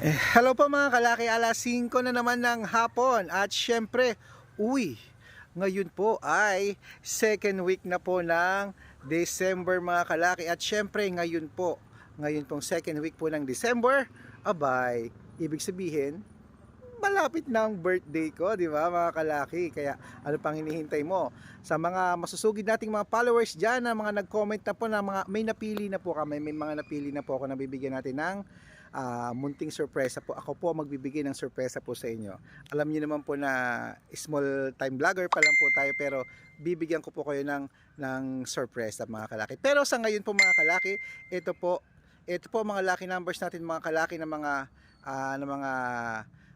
Eh, hello po mga kalaki, alas 5 na naman ng hapon. At syempre, uy, ngayon po ay second week na po ng December mga kalaki. At syempre ngayon po, ngayon pong second week po ng December, abay, ibig sabihin, malapit na ang birthday ko, di ba mga kalaki? Kaya ano pang hinihintay mo? Sa mga masusugid nating mga followers dyan, na mga nag-comment na po na mga, may napili na po kami, may mga napili na po ako na bibigyan natin ng ah, munting sorpresa po. Ako po magbibigay ng sorpresa po sa inyo. Alam niyo naman po na small time vlogger pa lang po tayo pero bibigyan ko po kayo ng, ng sorpresa mga kalaki. Pero sa ngayon po mga kalaki, ito po, ito po mga lucky numbers natin mga kalaki ng mga ah, ng mga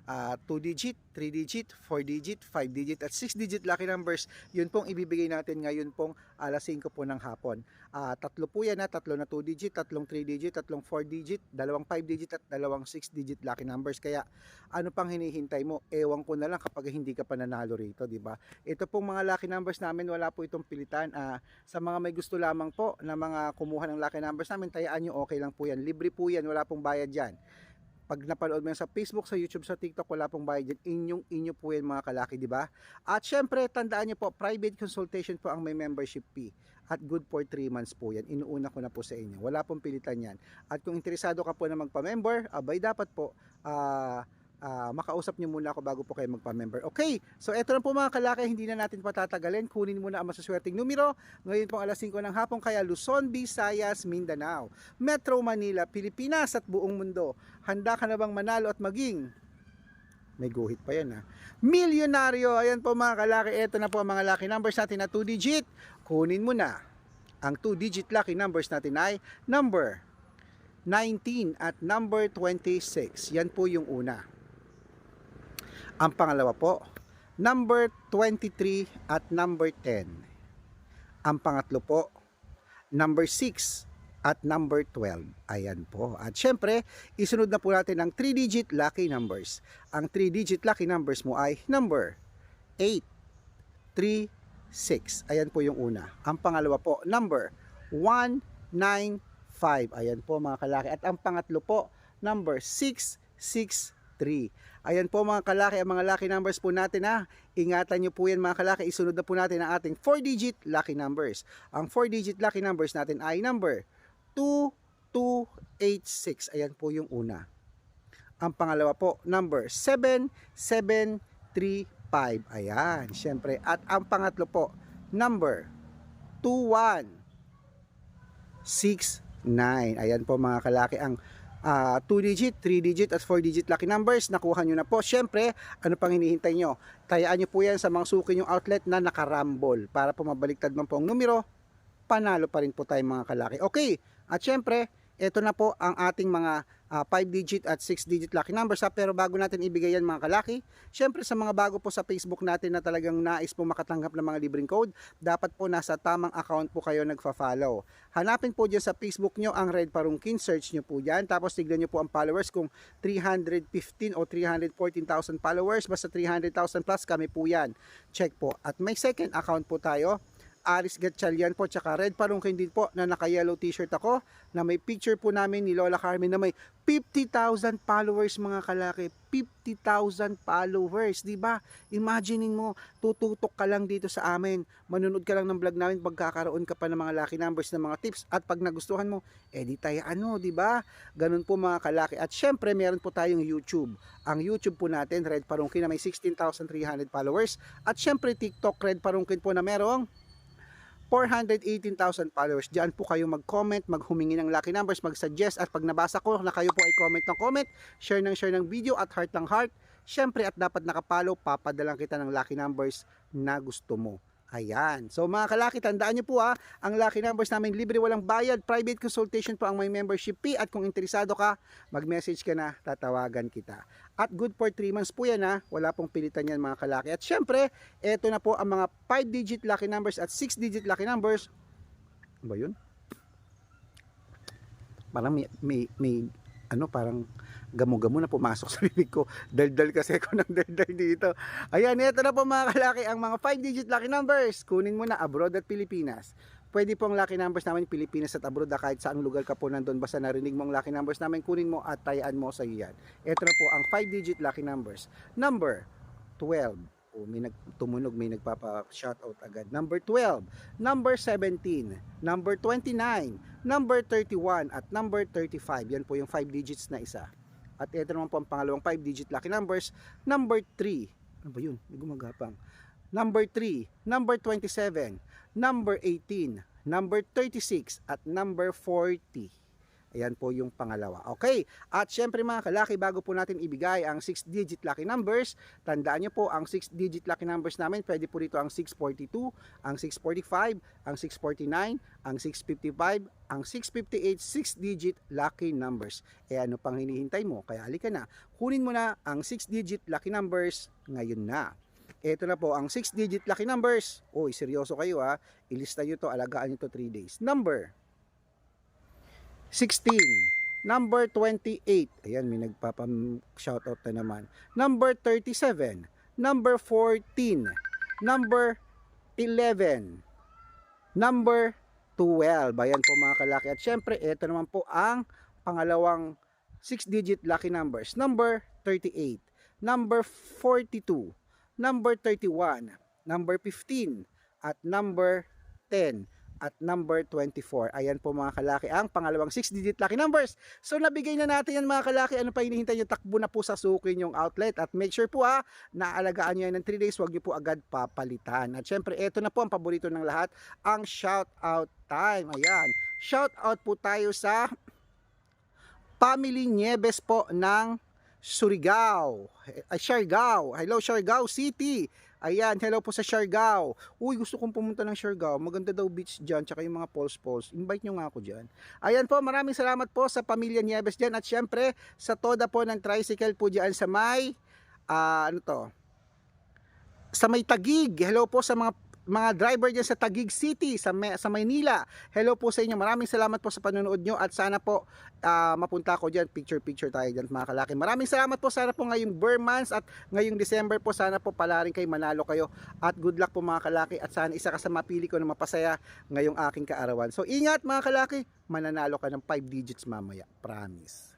2 digit, 3 digit, 4 digit, 5 digit at 6 digit lucky numbers. Yun pong ibibigay natin ngayon pong alas 5 po ng hapon. Ah, tatlo po yan ha, tatlo na 2 digit, tatlong 3 digit, tatlong 4 digit, dalawang 5 digit at dalawang 6 digit lucky numbers. Kaya ano pang hinihintay mo? Ewan ko na lang kapag hindi ka pa nanalo rito, di ba? Ito pong mga lucky numbers namin, wala po itong pilitan. Ah, sa mga may gusto lamang po na mga kumuha ng lucky numbers namin, tayaan nyo, okay lang po yan. Libre po yan, wala pong bayad dyan pag napanood mo yan sa Facebook, sa YouTube, sa TikTok, wala pong bayad dyan. Inyong inyo po yan mga kalaki, di ba? At syempre, tandaan nyo po, private consultation po ang may membership fee. At good for 3 months po yan. Inuuna ko na po sa inyo. Wala pong pilitan yan. At kung interesado ka po na magpa-member, abay dapat po, ah, ah, makausap nyo muna ako bago po kayo magpa-member. Okay, so eto na po mga kalaki, hindi na natin patatagalin. Kunin muna ang masuswerteng numero. Ngayon pong alas 5 ng hapon, kaya Luzon, Visayas, Mindanao, Metro Manila, Pilipinas at buong mundo. Handa ka na bang manalo at maging may guhit pa yan ha. Milyonaryo, ayan po mga kalaki, eto na po ang mga lucky numbers natin na 2 digit. Kunin mo na. Ang 2 digit lucky numbers natin ay number 19 at number 26. Yan po yung una. Ang pangalawa po, number 23 at number 10. Ang pangatlo po, number 6 at number 12. Ayan po. At syempre, isunod na po natin ang 3-digit lucky numbers. Ang 3-digit lucky numbers mo ay number 8, 3, 6. Ayan po yung una. Ang pangalawa po, number 1, 9, 5. Ayan po mga kalaki. At ang pangatlo po, number 6, 6, 3. Ayan po mga kalaki, ang mga lucky numbers po natin ha. Ingatan nyo po yan mga kalaki. Isunod na po natin ang ating 4-digit lucky numbers. Ang 4-digit lucky numbers natin ay number 2286. Ayan po yung una. Ang pangalawa po, number 7735. Ayan, syempre. At ang pangatlo po, number 2169. Ayan po mga kalaki ang 2 digit, 3 digit at 4 digit lucky numbers. Nakuha nyo na po. Syempre, ano pang hinihintay nyo? Tayaan nyo po yan sa mga suki yung outlet na nakarambol para po mabaliktad man po ang numero panalo pa rin po tayo mga kalaki. Okay, at syempre, ito na po ang ating mga 5 digit at 6 digit lucky numbers ha. Pero bago natin ibigay yan mga kalaki, syempre sa mga bago po sa Facebook natin na talagang nais po makatanggap ng mga libreng code, dapat po nasa tamang account po kayo nagfa-follow. Hanapin po dyan sa Facebook nyo ang Red Parungkin, search nyo po dyan. Tapos tignan nyo po ang followers kung 315 o 314,000 followers, basta 300,000 plus kami po yan. Check po. At may second account po tayo Aris Gatchalian po tsaka Red Parungkin din po na naka-yellow t-shirt ako na may picture po namin ni Lola Carmen na may 50,000 followers mga kalaki. 50,000 followers di ba? Imaginein mo tututok ka lang dito sa amin. Manunod ka lang ng vlog namin pagkakaroon ka pa ng mga lucky numbers ng mga tips. At pag nagustuhan mo edi tayo ano di ba? Ganun po mga kalaki. At syempre meron po tayong YouTube. Ang YouTube po natin Red Parungkin na may 16,300 followers. At syempre TikTok Red Parungkin po na merong 418,000 followers. Diyan po kayo mag-comment, maghumingi ng lucky numbers, mag-suggest at pag nabasa ko na kayo po ay comment ng comment, share ng share ng video at heart ng heart. Syempre at dapat nakapalo, papadalang kita ng lucky numbers na gusto mo. Ayan. So mga kalaki, tandaan nyo po ha, ang lucky numbers namin libre walang bayad, private consultation po ang may membership fee at kung interesado ka, mag-message ka na, tatawagan kita. At good for 3 months po yan ha, wala pong pilitan yan mga kalaki. At syempre, eto na po ang mga 5-digit lucky numbers at 6-digit lucky numbers. Ano ba yun? Parang may, may, may ano, parang gamo-gamo na pumasok sa bibig ko. Daldal kasi ako ng daldal dito. Ayan, ito na po mga kalaki, ang mga 5-digit lucky numbers. Kunin mo na abroad at Pilipinas. Pwede po ang lucky numbers namin Pilipinas at abroad na kahit saan lugar ka po nandun basta narinig mo ang lucky numbers namin kunin mo at tayaan mo sa iyo yan. Ito na po ang 5 digit lucky numbers. Number 12. O may nagtumunog, may nagpapa-shoutout agad. Number 12, number 17, number 29, number 31 at number 35. Yan po yung 5 digits na isa. At ito naman po ang pangalawang 5 digit lucky numbers. Number 3. Ano ba yun? May gumagapang. Number 3, number 27, number 18, number 36 at number 40. Ayan po yung pangalawa. Okay. At syempre mga kalaki, bago po natin ibigay ang 6-digit lucky numbers, tandaan nyo po ang 6-digit lucky numbers namin. Pwede po dito ang 642, ang 645, ang 649, ang 655, ang 658, 6-digit lucky numbers. Eh ano pang hinihintay mo? Kaya halika na. Kunin mo na ang 6-digit lucky numbers ngayon na. Ito na po ang 6-digit lucky numbers. Uy, seryoso kayo ha. Ilista nyo to, alagaan nyo to 3 days. Number 16. Number 28. Ayan, may nagpapam-shoutout na naman. Number 37. Number 14. Number 11. Number 12. Ayan po mga kalaki. At syempre, ito naman po ang pangalawang 6-digit lucky numbers. Number 38. Number 42. Number 31. Number 15. At number 10 at number 24. Ayan po mga kalaki ang pangalawang 6-digit lucky numbers. So nabigay na natin yan mga kalaki. Ano pa hinihintay nyo? Takbo na po sa sukin yung outlet. At make sure po ha, naalagaan nyo yan ng 3 days. Huwag nyo po agad papalitan. At syempre, ito na po ang paborito ng lahat. Ang shout out time. Ayan. Shout out po tayo sa Family Nieves po ng Surigao. Ay, Siargao. Hello, Siargao City. Ayan, hello po sa Siargao. Uy, gusto kong pumunta ng Siargao. Maganda daw beach dyan, tsaka yung mga falls falls. Invite nyo nga ako dyan. Ayan po, maraming salamat po sa pamilya Nieves dyan. At syempre, sa toda po ng tricycle po dyan sa may, ah, ano to, sa may Tagig. Hello po sa mga mga driver dyan sa Tagig City, sa, May- sa Maynila. Hello po sa inyo. Maraming salamat po sa panonood nyo at sana po ah, mapunta ko dyan. Picture-picture tayo dyan mga kalaki. Maraming salamat po. Sana po ngayong Burmans at ngayong December po sana po pala rin kayo manalo kayo. At good luck po mga kalaki at sana isa ka sa mapili ko na mapasaya ngayong aking kaarawan. So ingat mga kalaki, mananalo ka ng 5 digits mamaya. Promise.